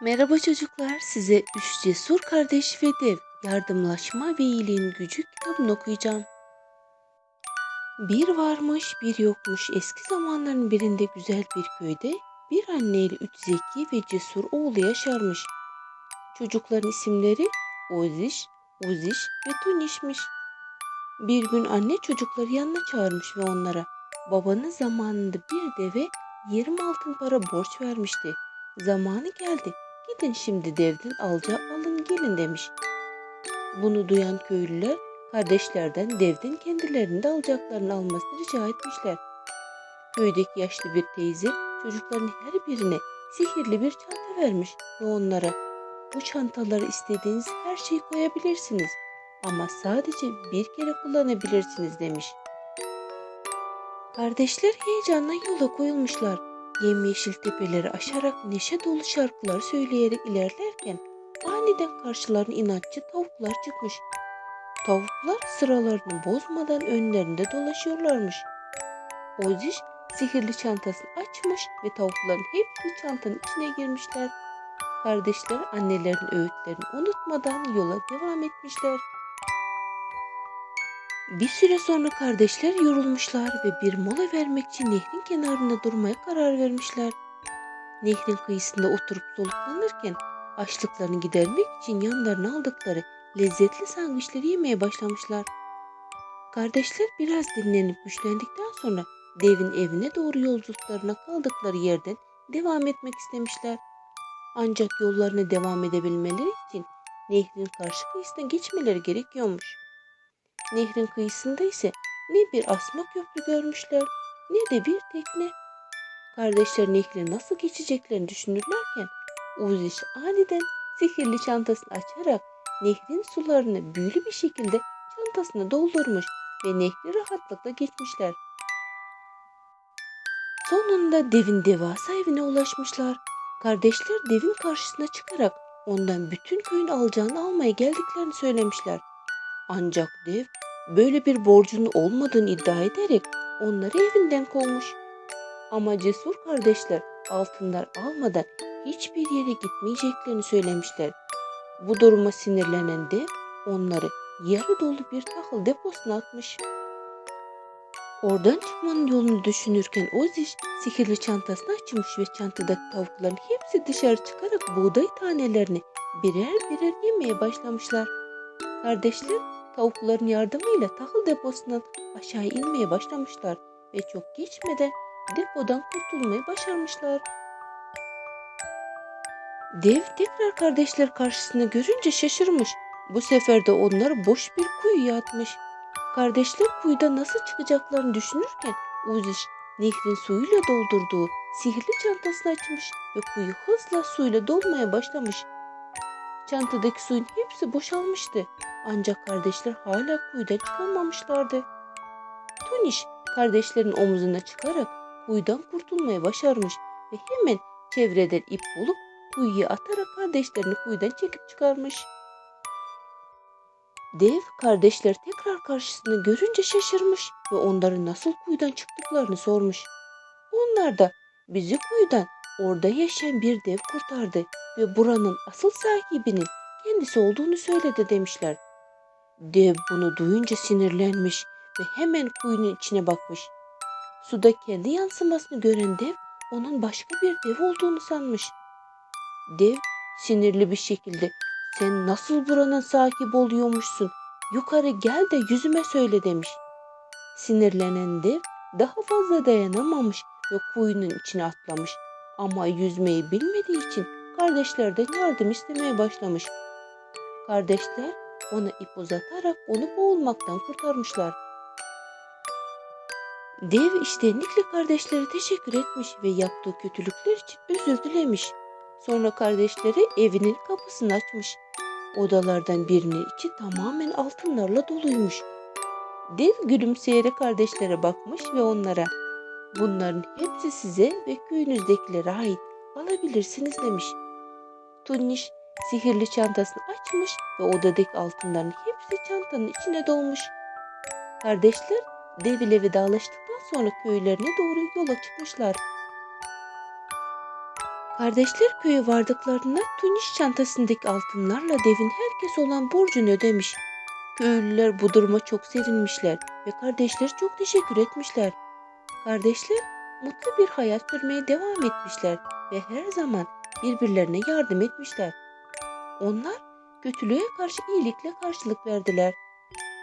Merhaba çocuklar, size Üç Cesur Kardeş ve Dev Yardımlaşma ve İyiliğin Gücü kitabını okuyacağım. Bir varmış bir yokmuş eski zamanların birinde güzel bir köyde bir anne ile üç zeki ve cesur oğlu yaşarmış. Çocukların isimleri Oziş, Uziş ve Tuniş'miş. Bir gün anne çocukları yanına çağırmış ve onlara babanız zamanında bir deve 20 altın para borç vermişti. Zamanı geldi. Gidin şimdi devden alacağı alın gelin demiş. Bunu duyan köylüler kardeşlerden devden kendilerinin de alacaklarını almasını rica etmişler. Köydeki yaşlı bir teyze çocukların her birine sihirli bir çanta vermiş ve onlara bu çantaları istediğiniz her şeyi koyabilirsiniz ama sadece bir kere kullanabilirsiniz demiş. Kardeşler heyecanla yola koyulmuşlar yemyeşil tepeleri aşarak neşe dolu şarkılar söyleyerek ilerlerken aniden karşılarına inatçı tavuklar çıkmış. Tavuklar sıralarını bozmadan önlerinde dolaşıyorlarmış. Oziş sihirli çantasını açmış ve tavukların hepsi çantanın içine girmişler. Kardeşler annelerin öğütlerini unutmadan yola devam etmişler. Bir süre sonra kardeşler yorulmuşlar ve bir mola vermek için nehrin kenarında durmaya karar vermişler. Nehrin kıyısında oturup soluklanırken açlıklarını gidermek için yanlarına aldıkları lezzetli sandviçleri yemeye başlamışlar. Kardeşler biraz dinlenip güçlendikten sonra devin evine doğru yolculuklarına kaldıkları yerden devam etmek istemişler. Ancak yollarına devam edebilmeleri için nehrin karşı kıyısına geçmeleri gerekiyormuş. Nehrin kıyısında ise ne bir asma köprü görmüşler ne de bir tekne. Kardeşler nehri nasıl geçeceklerini düşünürlerken Uziş aniden sihirli çantasını açarak nehrin sularını büyülü bir şekilde çantasına doldurmuş ve nehri rahatlıkla geçmişler. Sonunda devin devasa evine ulaşmışlar. Kardeşler devin karşısına çıkarak ondan bütün köyün alacağını almaya geldiklerini söylemişler. Ancak dev böyle bir borcunun olmadığını iddia ederek onları evinden kovmuş. Ama cesur kardeşler altınlar almadan hiçbir yere gitmeyeceklerini söylemişler. Bu duruma sinirlenen dev onları yarı dolu bir tahıl deposuna atmış. Oradan çıkmanın yolunu düşünürken Oziş sihirli çantasını açmış ve çantadaki tavukların hepsi dışarı çıkarak buğday tanelerini birer birer yemeye başlamışlar. Kardeşler tavukların yardımıyla tahıl deposundan aşağı inmeye başlamışlar ve çok geçmeden depodan kurtulmayı başarmışlar. Dev tekrar kardeşler karşısında görünce şaşırmış. Bu sefer de onları boş bir kuyuya atmış. Kardeşler kuyuda nasıl çıkacaklarını düşünürken Uziş nehrin suyuyla doldurduğu sihirli çantasını açmış ve kuyu hızla suyla dolmaya başlamış. Çantadaki suyun hepsi boşalmıştı. Ancak kardeşler hala kuyudan çıkamamışlardı. Tuniş kardeşlerin omuzuna çıkarak kuyudan kurtulmaya başarmış ve hemen çevreden ip bulup kuyuya atarak kardeşlerini kuyudan çekip çıkarmış. Dev kardeşler tekrar karşısında görünce şaşırmış ve onların nasıl kuyudan çıktıklarını sormuş. Onlar da bizi kuyudan orada yaşayan bir dev kurtardı ve buranın asıl sahibinin kendisi olduğunu söyledi demişler. Dev bunu duyunca sinirlenmiş ve hemen kuyunun içine bakmış. Suda kendi yansımasını gören dev onun başka bir dev olduğunu sanmış. Dev sinirli bir şekilde sen nasıl buranın sahibi oluyormuşsun yukarı gel de yüzüme söyle demiş. Sinirlenen dev daha fazla dayanamamış ve kuyunun içine atlamış ama yüzmeyi bilmediği için kardeşlerden yardım istemeye başlamış. Kardeşler ona ip uzatarak onu boğulmaktan kurtarmışlar. Dev iştenlikle kardeşlere teşekkür etmiş ve yaptığı kötülükler için özür dilemiş. Sonra kardeşleri evinin kapısını açmış. Odalardan birinin içi tamamen altınlarla doluymuş. Dev gülümseyerek kardeşlere bakmış ve onlara bunların hepsi size ve köyünüzdekilere ait alabilirsiniz demiş. Tunniş sihirli çantasını açmış ve odadaki altınların hepsi çantanın içine dolmuş. Kardeşler dev ile vedalaştıktan sonra köylerine doğru yola çıkmışlar. Kardeşler köye vardıklarında Tuniş çantasındaki altınlarla devin herkes olan borcunu ödemiş. Köylüler bu duruma çok sevinmişler ve kardeşler çok teşekkür etmişler. Kardeşler mutlu bir hayat sürmeye devam etmişler ve her zaman birbirlerine yardım etmişler. Onlar kötülüğe karşı iyilikle karşılık verdiler.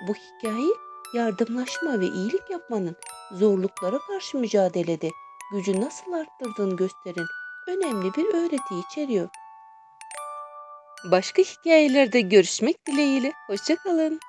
Bu hikaye yardımlaşma ve iyilik yapmanın zorluklara karşı mücadelede gücü nasıl arttırdığını gösteren önemli bir öğreti içeriyor. Başka hikayelerde görüşmek dileğiyle. Hoşçakalın.